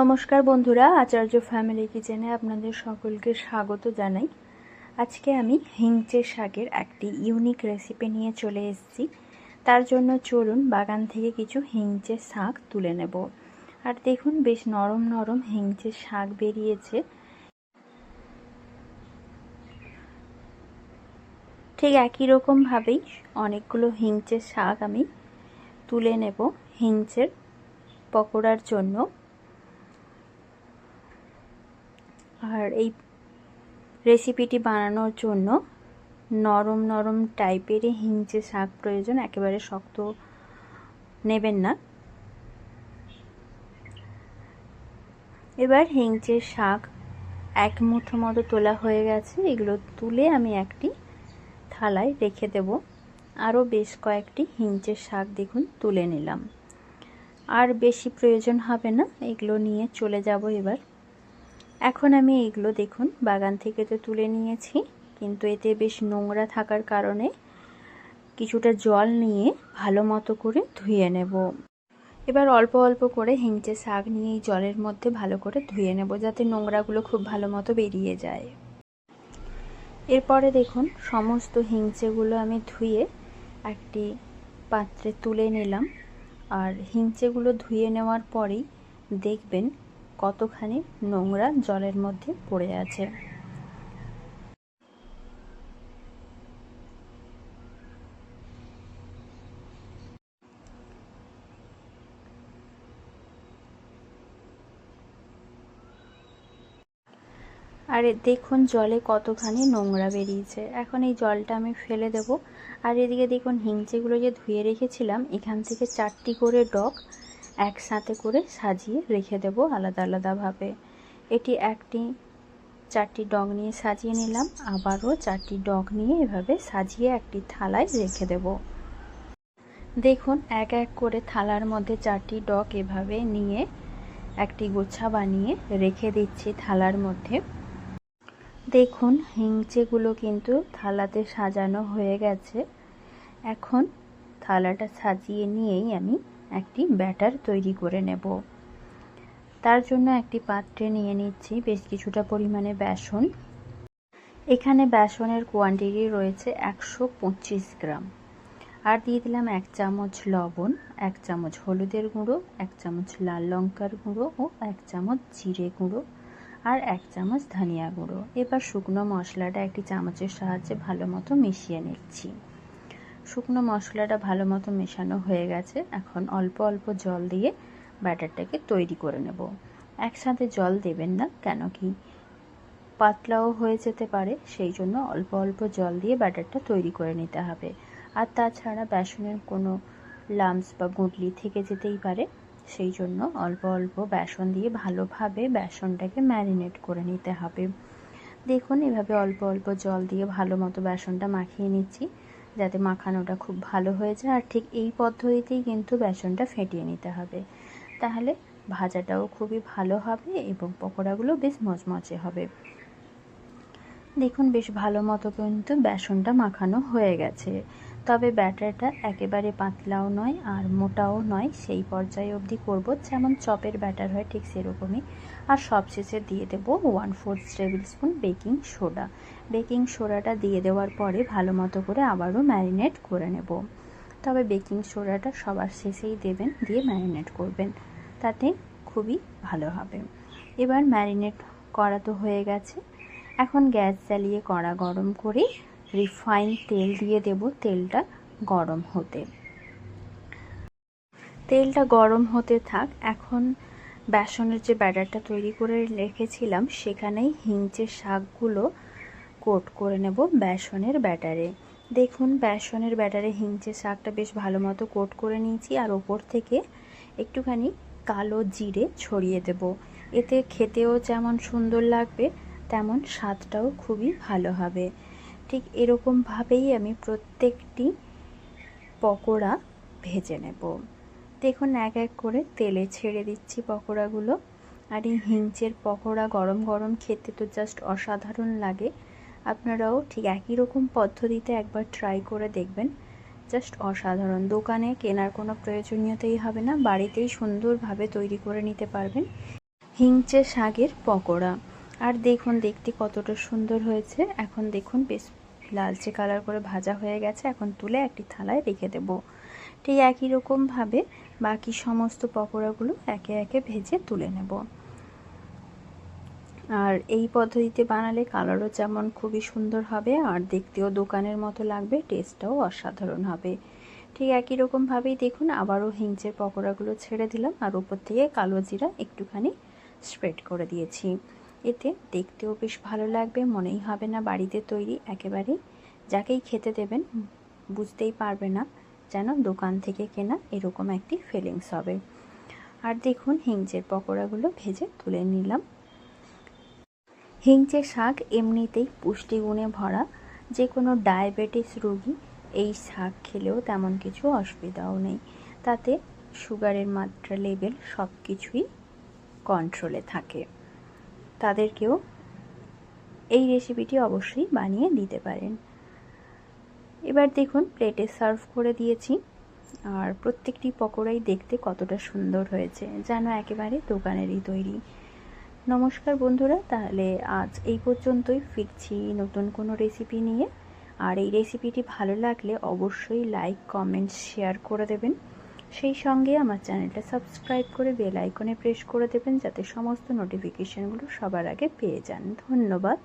নমস্কার বন্ধুরা, আচার্য ফ্যামিলি কিচেনে আপনাদের সকলকে স্বাগত জানাই। আজকে আমি হিংচে শাকের একটি ইউনিক রেসিপি নিয়ে চলে এসেছি। তার জন্য চলুন বাগান থেকে কিছু হিংচে শাক তুলে নেব। আর দেখুন, বেশ নরম নরম হিংচে শাক বেরিয়েছে। ঠিক একই রকমভাবেই অনেকগুলো হিংচে শাক আমি তুলে নেব হিংচের পকোড়ার জন্য। আর এই রেসিপিটি বানানোর জন্য নরম নরম টাইপেরই হিংচে শাক প্রয়োজন, একেবারে শক্ত নেবেন না। এবার হিংচে শাক এক মুঠো মতো তোলা হয়ে গেছে, এগুলো তুলে আমি একটি থালায় রেখে দেব। আরও বেশ কয়েকটি হিংচের শাক দেখুন, তুলে নিলাম। আর বেশি প্রয়োজন হবে না, এগুলো নিয়ে চলে যাব এবার। এখন আমি এগুলো দেখুন, বাগান থেকে তো তুলে নিয়েছি, কিন্তু এতে বেশ নোংরা থাকার কারণে কিছুটা জল নিয়ে ভালো মতো করে ধুয়ে নেব। এবার অল্প অল্প করে হিংচে শাক নিয়ে এই জলের মধ্যে ভালো করে ধুয়ে নেব, যাতে নোংরাগুলো খুব ভালো মতো বেরিয়ে যায়। এরপরে দেখুন, সমস্ত হিংচেগুলো আমি ধুয়ে একটি পাত্রে তুলে নিলাম। আর হিংচেগুলো ধুয়ে নেওয়ার পরেই দেখবেন কতখানি নোংরা জলের মধ্যে পড়ে আছে। আর দেখুন, জলে কতখানি নোংরা বেরিয়েছে। এখন এই জলটা আমি ফেলে দেব। আর এদিকে দেখুন, হিংচেগুলো যে ধুয়ে রেখেছিলাম, এখান থেকে চারটি করে ডগ একসাথে করে সাজিয়ে রেখে দেব আলাদা আলাদাভাবে। এটি একটি চারটি ডগ নিয়ে সাজিয়ে নিলাম, আবারও চারটি ডগ নিয়ে এভাবে সাজিয়ে একটি থালায় রেখে দেব। দেখুন, এক এক করে থালার মধ্যে চারটি ডগ এভাবে নিয়ে একটি গোছা বানিয়ে রেখে দিচ্ছি থালার মধ্যে। দেখুন, হিংচেগুলো কিন্তু থালাতে সাজানো হয়ে গেছে। এখন থালাটা সাজিয়ে নিয়েই আমি একটি ব্যাটার তৈরি করে নেব। তার জন্য একটি পাত্রে নিয়ে নিচ্ছি বেশ কিছুটা পরিমাণে বেসন। এখানে বেসনের কোয়ান্টিটি রয়েছে একশো পঁচিশ গ্রাম। আর দিয়ে দিলাম এক চামচ লবণ, এক চামচ হলুদের গুঁড়ো, এক চামচ লাল লঙ্কার গুঁড়ো ও এক চামচ জিরে গুঁড়ো আর এক চামচ ধনিয়া গুঁড়ো। এবার শুকনো মশলাটা একটি চামচের সাহায্যে ভালো মতো মিশিয়ে নিচ্ছি। শুকনো মশলাটা ভালো মতো মেশানো হয়ে গেছে। এখন অল্প অল্প জল দিয়ে ব্যাটারটাকে তৈরি করে নেব। একসাথে জল দেবেন না, কেন কি পাতলাও হয়ে যেতে পারে, সেই জন্য অল্প অল্প জল দিয়ে ব্যাটারটা তৈরি করে নিতে হবে। আর তাছাড়া বেসনের কোনো লামস বা গুঁটলি থেকে যেতেই পারে, সেই জন্য অল্প অল্প বেসন দিয়ে ভালোভাবে বেসনটাকে ম্যারিনেট করে নিতে হবে। দেখুন, এভাবে অল্প অল্প জল দিয়ে ভালো মতো বেসনটা মাখিয়ে নিচ্ছি। যাতে মাখানোটা খুব ভালো হয়ে যায়। আর ঠিক এই পদ্ধতিতেই কিন্তু বেসনটা ফেটিয়ে নিতে হবে। তাহলে ভাজাটাও খুবই ভালো হবে এবং পকোড়াগুলো বেশ মচমচে হবে। দেখুন, বেশ ভালো মতো কিন্তু বেসনটা মাখানো হয়ে গেছে। তবে ব্যাটারটা একেবারে পাতলাও নয় আর মোটাও নয়, সেই পর্যায়ে অবধি করব। যেমন চপের ব্যাটার হয় ঠিক সেরকমই। আর সবশেষে দিয়ে দেব one fourth table spoon baking soda baking সোডাটা দিয়ে দেওয়ার পরে ভালো মতো করে আবারও ম্যারিনেট করে নেব। তবে বেকিং সোডাটা সবার শেষেই দেবেন, দিয়ে ম্যারিনেট করবেন। তাতে খুবই ভালো হবে। এবার ম্যারিনেট করা তো হয়ে গেছে। এখন গ্যাস জ্বালিয়ে কড়া গরম করে রিফাইন তেল দিয়ে দেব। তেলটা গরম হতে। তেলটা গরম হতে থাক। এখন বেসনের যে ব্যাটারটা তৈরি করে রেখেছিলাম, সেখানেই হিংচের শাকগুলো কোট করে নেব বেসনের ব্যাটারে। দেখুন, বেসনের ব্যাটারে হিংচে শাকটা বেশ ভালো মতো কোট করে নিয়েছি আর ওপর থেকে একটুখানি কালো জিরে ছড়িয়ে দেব। এতে খেতেও যেমন সুন্দর লাগবে, তেমন স্বাদটাও খুবই ভালো হবে। ঠিক এরকমভাবেই আমি প্রত্যেকটি পকোড়া ভেজে নেব। দেখুন, এক এক করে তেলে ছেড়ে দিচ্ছি পকোড়াগুলো। আর এই হিংচের পকোড়া গরম গরম খেতে তো জাস্ট অসাধারণ লাগে। আপনারাও ঠিক একই রকম পদ্ধতিতে একবার ট্রাই করে দেখবেন। জাস্ট অসাধারণ। দোকানে কেনার কোনো প্রয়োজনীয়তাই হবে না। বাড়িতেই সুন্দরভাবে তৈরি করে নিতে পারবেন হিংচে শাকের পকোড়া। আর দেখুন, দেখতে কতটা সুন্দর হয়েছে। এখন দেখুন, বেশ লালচে কালার করে ভাজা হয়ে গেছে, এখন তুলে একটি থালায় রেখে দেব। ঠিক একই রকমভাবে বাকি সমস্ত পকোড়াগুলো একে একে ভেজে তুলে নেব। আর এই পদ্ধতিতে বানালে কালারও যেমন খুবই সুন্দর হবে, আর দেখতেও দোকানের মতো লাগবে, টেস্টটাও অসাধারণ হবে। ঠিক একই রকমভাবেই দেখুন, আবারও হিংচের পকোড়াগুলো ছেড়ে দিলাম, আর উপর থেকে কালো জিরা একটুখানি স্প্রেড করে দিয়েছি। এতে দেখতেও বেশ ভালো লাগবে, মনেই হবে না বাড়িতে তৈরি একেবারেই। যাকেই খেতে দেবেন, বুঝতেই পারবে না যেন দোকান থেকে কেনা এরকম একটি ফিলিংস হবে। আর দেখুন হিংচের পকোড়াগুলো ভেজে তুলে নিলাম। হিংচে শাক এমনিতেই পুষ্টিগুণে ভরা যে কোনো ডায়াবেটিস রোগী এই শাক খেলেও তেমন কিছু অসুবিধাও নেই। তাতে সুগারের মাত্রা লেভেল সব কিছুই কন্ট্রোলে থাকে। তাদেরকেও এই রেসিপিটি অবশ্যই বানিয়ে দিতে পারেন। এবার দেখুন প্লেটে সার্ভ করে দিয়েছি। আর প্রত্যেকটি পকোড়াই দেখতে কতটা সুন্দর হয়েছে, যেন একেবারে দোকানেরই তৈরি। নমস্কার বন্ধুরা, তাহলে আজ এই পর্যন্তই। ফিরছি নতুন কোনো রেসিপি নিয়ে। আর এই রেসিপিটি ভালো লাগলে অবশ্যই লাইক কমেন্ট শেয়ার করে দেবেন। সেই সঙ্গে আমার চ্যানেলটা সাবস্ক্রাইব করে বেল আইকনে প্রেস করে দেবেন যাতে সমস্ত নোটিফিকেশানগুলো সবার আগে পেয়ে যান। ধন্যবাদ।